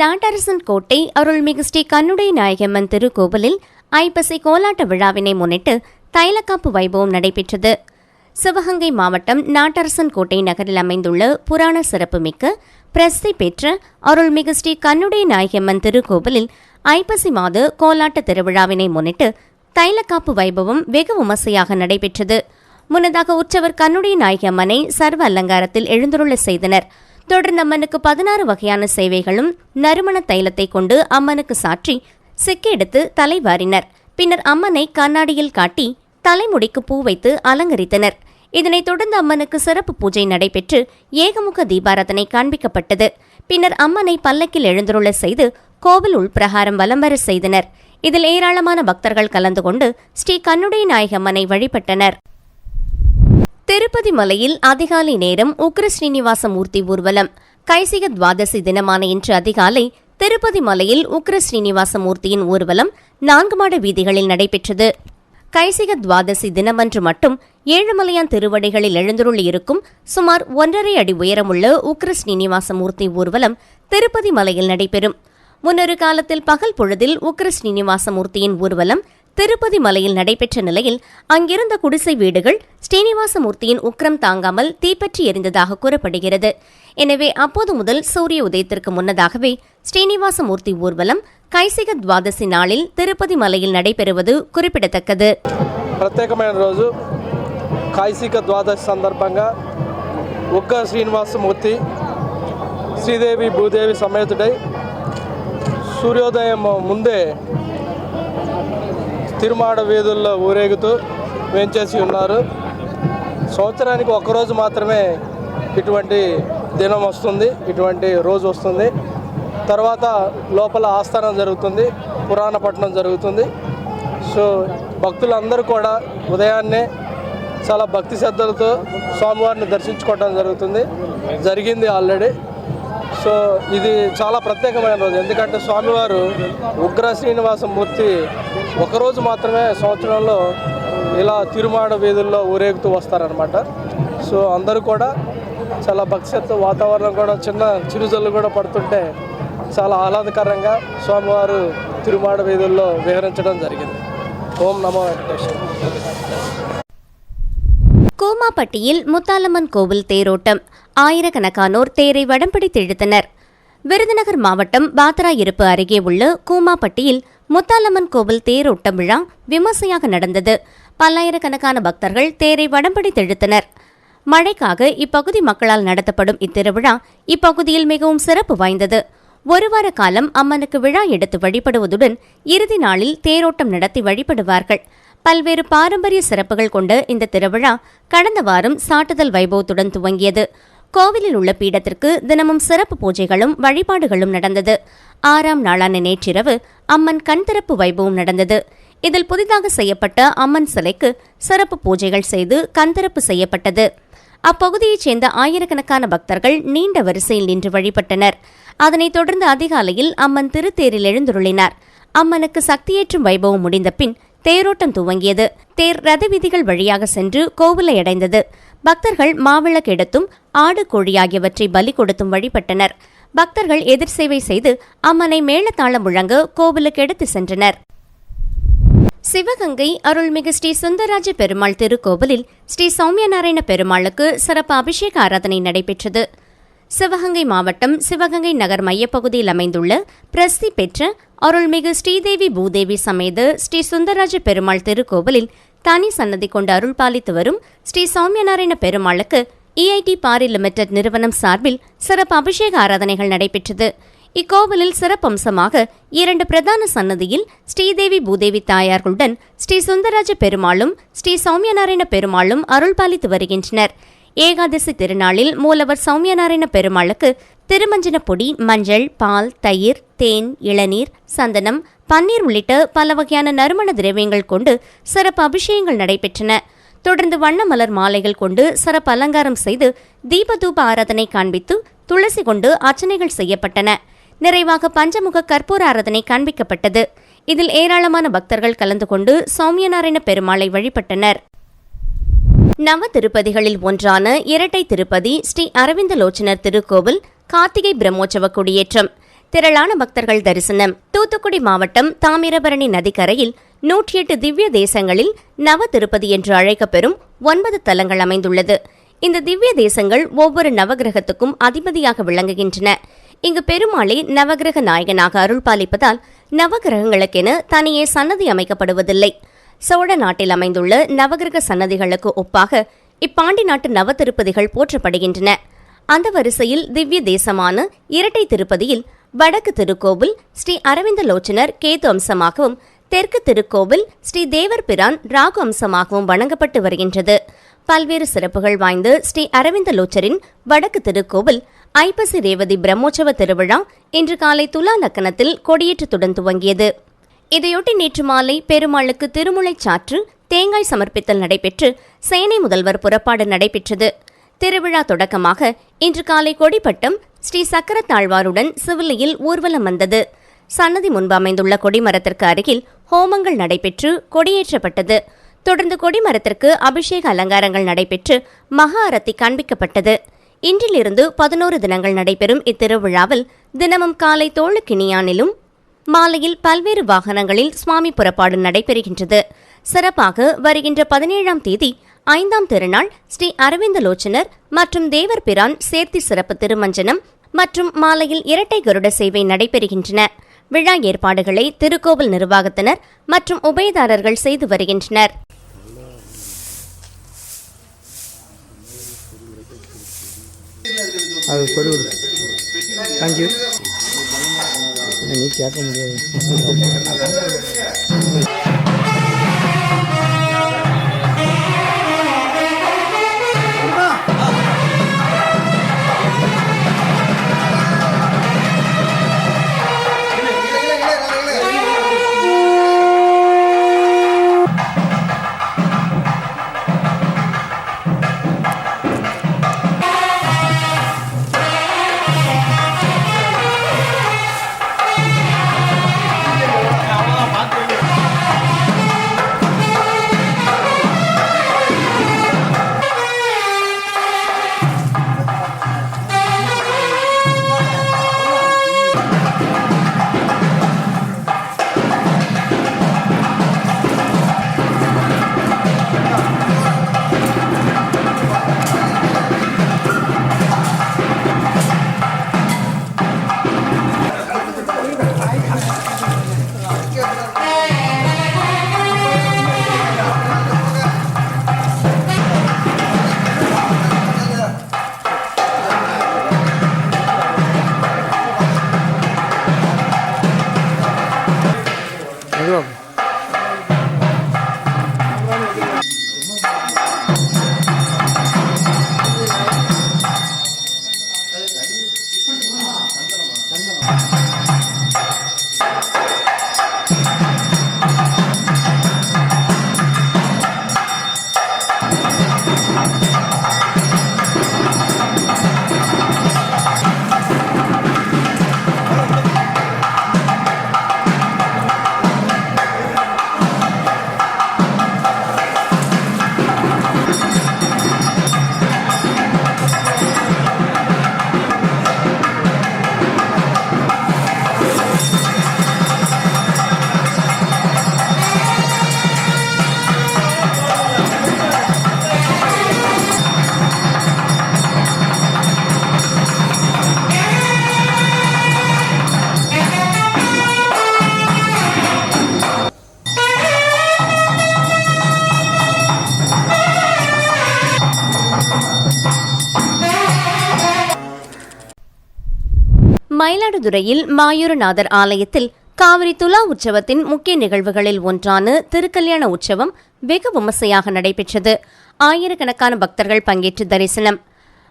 நாட்டரசன் கோட்டை அருள்மிகு ஸ்ரீ கண்ணுடை நாயகம்மன் திருக்கோவிலில் ஐப்பசி கோலாட்ட விழாவினை முன்னிட்டு தைலக்காப்பு வைபவம் நடைபெற்றது. சிவகங்கை மாவட்டம் நாட்டரசன் கோட்டை நகரில் அமைந்துள்ள புராண சிறப்புமிக்க பிரசித்தி பெற்ற அருள்மிகு ஸ்ரீ கண்ணுடை நாயகம்மன் திருக்கோவிலில் ஐப்பசி மாத கோலாட்ட திருவிழாவினை முன்னிட்டு தைலக்காப்பு வைபவம் வெகு விமர்சையாக நடைபெற்றது. முன்னதாக உற்சவர் கண்ணுடைய நாயகம்மனை சர்வ அலங்காரத்தில் எழுந்துருள செய்தனர். தொடர்ந்து அம்மனுக்கு பதினாறு வகையான சேவைகளும் நறுமண தைலத்தை கொண்டு அம்மனுக்கு சாற்றி சிக்கெடுத்து தலை வாரினர் பின்னர் அம்மனை கண்ணாடியில் காட்டி தலைமுடிக்கு பூ வைத்து அலங்கரித்தனர். இதனைத் தொடர்ந்து அம்மனுக்கு சிறப்பு பூஜை நடைபெற்று ஏகமுக தீபாராதனை காண்பிக்கப்பட்டது. பின்னர் அம்மனை பல்லக்கில் எழுந்துருள செய்து கோவில் உள்பிரகாரம் வலம் வர செய்தனர். இதில் ஏராளமான பக்தர்கள் கலந்து கொண்டு ஸ்ரீ கண்ணுடைய நாயகம்மனை வழிபட்டனர். திருப்பதி மலையில் அதிகாலை நேரம் உக்ர ஸ்ரீனிவாச மூர்த்தி ஊர்வலம். கைசிக துவாதசி தினமான இன்று அதிகாலை திருப்பதி மலையில் உக்ர ஸ்ரீனிவாச மூர்த்தியின் ஊர்வலம் நான்கு மாட வீதிகளில் நடைபெற்றது. கைசிக துவாதசி தினமன்று மட்டும் ஏழுமலையான் திருவடிகளில் எழுந்தருள் இருக்கும் சுமார் ஒன்றரை அடி உயரமுள்ள உக்ர ஸ்ரீனிவாச மூர்த்தி ஊர்வலம் திருப்பதி மலையில் நடைபெறும். முன்னொரு காலத்தில் பகல் பொழுதில் உக்ர ஸ்ரீனிவாச மூர்த்தியின் ஊர்வலம் திருப்பதி மலையில் நடைபெற்ற நிலையில் அங்கிருந்த குடிசை வீடுகள் ஸ்ரீனிவாசமூர்த்தியின் உக்ரம் தாங்காமல் தீப்பற்றி எரிந்ததாக கூறப்படுகிறது எனவே அப்போது முதல் சூரிய உதயத்திற்கு முன்னதாகவே ஸ்ரீனிவாசமூர்த்தி ஊர்வலம் கைசிக துவாதசி நாளில் திருப்பதி மலையில் நடைபெறுவது குறிப்பிடத்தக்கது ప్రత్యేకమైన రోజు కాశీక ద్వాదశి సందర్భంగా ఒక్క శ్రీనివాసమూర్తి శ్రీదేవి భూదేవి సమేతుడై సూర్యోదయం ముందే తిరుమాడ వీధుల్లో ఊరేగుతూ వేంచేసి ఉన్నారు. సంవత్సరానికి ఒక్కరోజు మాత్రమే ఇటువంటి దినం వస్తుంది. ఇటువంటి రోజు వస్తుంది. తర్వాత లోపల ఆస్థానం జరుగుతుంది. పురాణ పట్టణం జరుగుతుంది. సో భక్తులందరూ కూడా ఉదయాన్నే చాలా భక్తి శ్రద్ధలతో స్వామివారిని దర్శించుకోవడం జరుగుతుంది. జరిగింది ఆల్రెడీ. సో ఇది చాలా ప్రత్యేకమైన రోజు. ఎందుకంటే స్వామివారు ఉగ్ర శ్రీనివాసమూర్తి ఒకరోజు మాత్రమే సంవత్సరంలో ఇలా తిరుమాడ వీధుల్లో ఊరేగుతూ వస్తారనమాట సో అందరూ కూడా చాలా భక్తి వాతావరణం కూడా చిన్న చిరుజల్లు కూడా పడుతుంటే చాలా ఆహ్లాదకరంగా స్వామివారు తిరుమాడ వీధుల్లో విహరించడం జరిగింది. ఓం నమో వెంకటేశ్వర கூமாப்பட்டியில் முத்தாலம்மன் கோவில் தேரோட்டம். ஆயிரக்கணக்கானோர் தேரை வடம்பிடித்து இழுத்தனர் விருதுநகர் மாவட்டம் பாத்ரா இருப்பு அருகே உள்ள கூமாப்பட்டியில் முத்தாலம்மன் கோவில் தேரோட்டம் விழா விமர்சையாக நடந்தது. பல்லாயிரக்கணக்கான பக்தர்கள் தேரை வடம்பிடித்து இழுத்தனர் மழைக்காக இப்பகுதி மக்களால் நடத்தப்படும் இத்திருவிழா இப்பகுதியில் மிகவும் சிறப்பு வாய்ந்தது. ஒரு வார காலம் அம்மனுக்கு விழா எடுத்து வழிபடுவதுடன் இறுதி நாளில் தேரோட்டம் நடத்தி வழிபடுவார்கள். பல்வேறு பாரம்பரிய சிறப்புகள் கொண்ட இந்த திருவிழா கடந்த வாரம் சாட்டுதல் வைபவத்துடன் துவங்கியது. கோவிலில் உள்ள பீடத்திற்கு தினமும் சிறப்பு பூஜைகளும் வழிபாடுகளும் நடந்தது. ஆறாம் நாளான நேற்றிரவு அம்மன் கண் திறப்பு வைபவம் நடந்தது. இதில் புதிதாக செய்யப்பட்ட அம்மன் சிலைக்கு சிறப்பு பூஜைகள் செய்து கண் திறப்பு செய்யப்பட்டது. அப்பகுதியைச் சேர்ந்த ஆயிரக்கணக்கான பக்தர்கள் நீண்ட வரிசையில் நின்று வழிபட்டனர். அதனைத் தொடர்ந்து அதிகாலையில் அம்மன் திருத்தேரில் எழுந்துருளினார். அம்மனுக்கு சக்தியேற்றும் வைபவம் முடிந்த பின் தேரோட்டம் துவங்கியது. தேர் ரத விதிகள் வழியாக சென்று கோவிலை அடைந்தது. பக்தர்கள் மாவிளக்கு எடுத்தும் ஆடு கோழி ஆகியவற்றை பலி கொடுத்தும் வழிபட்டனர். பக்தர்கள் எதிர் சேவை செய்து அம்மனை மேளத்தாளம் முழங்க கோவிலுக்கு எடுத்து சென்றனர். சிவகங்கை அருள்மிகு ஸ்ரீ சுந்தராஜ பெருமாள் திருக்கோவிலில் ஸ்ரீ சௌமியநாராயண பெருமாளுக்கு சிறப்பு அபிஷேக ஆராதனை நடைபெற்றது. சிவகங்கை மாவட்டம் சிவகங்கை நகர் மையப்பகுதியில் அமைந்துள்ள பிரசித்தி பெற்ற அருள்மிகு ஸ்ரீதேவி பூதேவி சமேத ஸ்ரீ சுந்தரராஜ பெருமாள் திருக்கோவிலில் தனி சன்னதி கொண்டு அருள் பாலித்து வரும் ஸ்ரீ சௌமியநாராயண பெருமாளுக்கு இஐடி பாரி லிமிடெட் நிறுவனம் சார்பில் சிறப்பு அபிஷேக ஆராதனைகள் நடைபெற்றது. இக்கோவிலில் சிறப்பம்சமாக இரண்டு பிரதான சன்னதியில் ஸ்ரீதேவி பூதேவி தாயார்களுடன் ஸ்ரீ சுந்தரராஜ பெருமாளும் ஸ்ரீ சௌமியநாராயண பெருமாளும் அருள் பாலித்து வருகின்றனர். ஏகாதசி திருநாளில் மூலவர் சௌமியநாராயண பெருமாளுக்கு திருமஞ்சன பொடி மஞ்சள் பால் தயிர் தேன் இளநீர் சந்தனம் பன்னீர் உள்ளிட்ட பல வகையான நறுமண திரவியங்கள் கொண்டு சிறப்பு அபிஷேகங்கள் நடைபெற்றன. தொடர்ந்து வண்ண மலர் மாலைகள் கொண்டு சிறப்பு அலங்காரம் செய்து தீபதூப ஆராதனை காண்பித்து துளசி கொண்டு அர்ச்சனைகள் செய்யப்பட்டன. நிறைவாக பஞ்சமுக கற்பூர ஆராதனை காண்பிக்கப்பட்டது. இதில் ஏராளமான பக்தர்கள் கலந்து கொண்டு சௌமியநாராயண பெருமாளை வழிபட்டனர். நவ திருப்பதிகளில் ஒன்றான இரட்டை திருப்பதி ஸ்ரீ அரவிந்த லோச்சனர் திருக்கோவில் கார்த்திகை பிரம்மோற்சவ கொடியேற்றம். திரளான பக்தர்கள் தரிசனம். தூத்துக்குடி மாவட்டம் தாமிரபரணி நதிக்கரையில் நூற்றி எட்டு திவ்ய தேசங்களில் நவ திருப்பதி என்று அழைக்கப்பெறும் ஒன்பது தலங்கள் அமைந்துள்ளது. இந்த திவ்ய தேசங்கள் ஒவ்வொரு நவகிரகத்துக்கும் அதிபதியாக விளங்குகின்றன. இங்கு பெருமாளே நவகிரக நாயகனாக அருள்பாலிப்பதால் நவகிரகங்களுக்கென தனியே சன்னதி அமைக்கப்படுவதில்லை. சோழ நாட்டில் அமைந்துள்ள நவகிரக சன்னதிகளுக்கு ஒப்பாக இப்பாண்டி நாட்டு நவ திருப்பதிகள் போற்றப்படுகின்றன. அந்த வரிசையில் திவ்ய தேசமான இரட்டை திருப்பதியில் வடக்கு திருக்கோவில் ஸ்ரீ அரவிந்த லோச்சனர் கேது அம்சமாகவும் தெற்கு திருக்கோவில் ஸ்ரீ தேவர் பிரான் ராகு அம்சமாகவும் வணங்கப்பட்டு வருகின்றது. பல்வேறு சிறப்புகள் வாய்ந்த ஸ்ரீ அரவிந்த லோச்சரின் வடக்கு திருக்கோவில் ஐப்பசி ரேவதி பிரம்மோற்சவ திருவிழா இன்று காலை துலா லக்கணத்தில் கொடியேற்றத்துடன் துவங்கியது. இதையொட்டி நேற்று மாலை பெருமாளுக்கு திருமுலைச் சாற்று தேங்காய் சமர்ப்பித்தல் நடைபெற்று சேனை முதல்வர் புறப்பாடு நடைபெற்றது. திருவிழா தொடக்கமாக இன்று காலை கொடிப்பட்டம் ஸ்ரீ சக்கரத்தாழ்வாருடன் சிவிலியில் ஊர்வலம் வந்தது. சன்னதி முன்பு அமைந்துள்ள கொடிமரத்திற்கு அருகில் ஹோமங்கள் நடைபெற்று கொடியேற்றப்பட்டது. தொடர்ந்து கொடிமரத்திற்கு அபிஷேக அலங்காரங்கள் நடைபெற்று மகா அரத்தி காண்பிக்கப்பட்டது. இன்றிலிருந்து பதினோரு தினங்கள் நடைபெறும் இத்திருவிழாவில் தினமும் காலை தோளுக்கிணியானிலும் மாலையில் பல்வேறு வாகனங்களில் சுவாமி புறப்பாடு நடைபெறுகின்றது. சிறப்பாக வருகின்ற பதினேழாம் தேதி ஐந்தாம் திருநாள் ஸ்ரீ அரவிந்த லோச்சனர் மற்றும் தேவர் பிரான் சேர்த்தி சிறப்பு திருமஞ்சனம் மற்றும் மாலையில் இரட்டை கருட சேவை நடைபெறுகின்றன. விழா ஏற்பாடுகளை திருக்கோவில் நிர்வாகத்தினர் மற்றும் உபயதாரர்கள் செய்து வருகின்றனர். அது நீ கேட்க முடியாது them. மயிலாடுதுறையில் மாயூரநாதர் ஆலயத்தில் காவிரி துலா உற்சவத்தின் முக்கிய நிகழ்வுகளில் ஒன்றான திருக்கல்யாண உற்சவம் வெகு விமர்சையாக நடைபெற்றது. ஆயிரக்கணக்கான பக்தர்கள் பங்கேற்று தரிசனம்.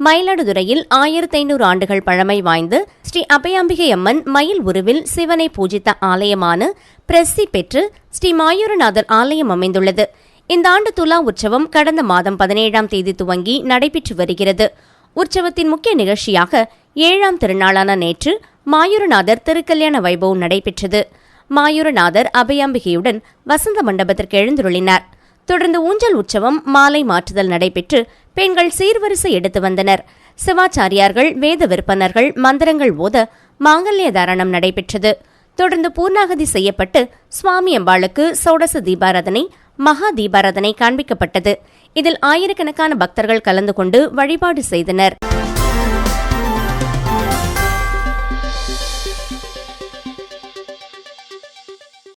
மயிலாடுதுறையில் ஆயிரத்தி ஐநூறு ஆண்டுகள் பழமை வாய்ந்து ஸ்ரீ அபயாம்பிகை அம்மன் மயில் உருவில் சிவனை பூஜித்த ஆலயமான பிரசித்தி பெற்று ஸ்ரீ மாயூரநாதர் ஆலயம் அமைந்துள்ளது. இந்த ஆண்டு துலா உற்சவம் கடந்த மாதம் பதினேழாம் தேதி துவங்கி நடைபெற்று வருகிறது. உற்சவத்தின் முக்கிய நிகழ்ச்சியாக ஏழாம் திருநாளான நேற்று மாயூரநாதர் திருக்கல்யாண வைபவம் நடைபெற்றது. மாயூரநாதர் அபயாம்பிகையுடன் வசந்த மண்டபத்திற்கு எழுந்துருளினார். தொடர்ந்து ஊஞ்சல் உற்சவம் மாலை மாற்றுதல் நடைபெற்று பெண்கள் சீர்வரிசை எடுத்து வந்தனர். சிவாச்சாரியார்கள் வேத விற்பனர்கள் மந்திரங்கள் ஓத மாங்கல்ய தாரணம் நடைபெற்றது. தொடர்ந்து பூர்ணாகதி செய்யப்பட்டு சுவாமி அம்பாளுக்கு சோடச தீபாராதனை மகா தீபாராதனை காண்பிக்கப்பட்டது. இதில் ஆயிரக்கணக்கான பக்தர்கள் கலந்து கொண்டு வழிபாடு செய்தனர்.